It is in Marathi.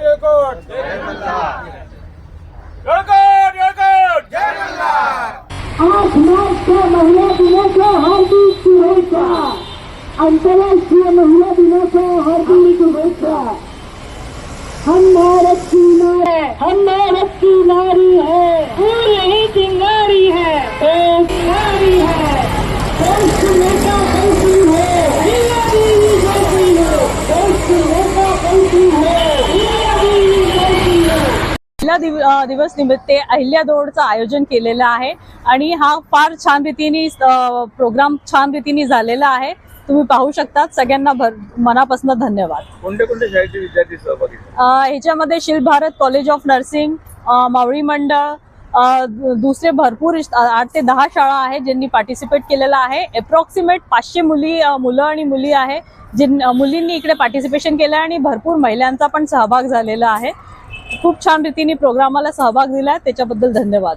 येळकोट येळकोट येळकोट जय मल्हार महिला दिनाच्या हार्दिक शुभेच्छा. आंतरराष्ट्रीय महिला दिनाच्या हार्दिक शुभेच्छा. हम भारत की नारी हम भारत महिला दिवस निमित्त अहिल्या दौडचं आयोजन केलेलं आहे आणि हा फार छान रीतीने प्रोग्राम छान रीतीने झालेला आहे. तुम्ही पाहू शकता सगळ्यांना भर मनापासून धन्यवाद. कोणत्या कोणत्या शाळेचे विद्यार्थी सहभागी ह्याच्यामध्ये शिल Bharat college of nursing Mavali Mandal दुसरे भरपूर आठ ते दहा शाळा आहेत ज्यांनी पार्टिसिपेट केलेलं आहे. अप्रॉक्सिमेट पाचशे मुली मुलं आणि मुली आहे. जिन मुलींनी इकडे पार्टिसिपेशन केलं आहे आणि भरपूर महिलांचा पण सहभाग झालेला आहे. खूप छान रीतीने प्रोग्रामाला सहभाग दिला त्याच्याबद्दल धन्यवाद.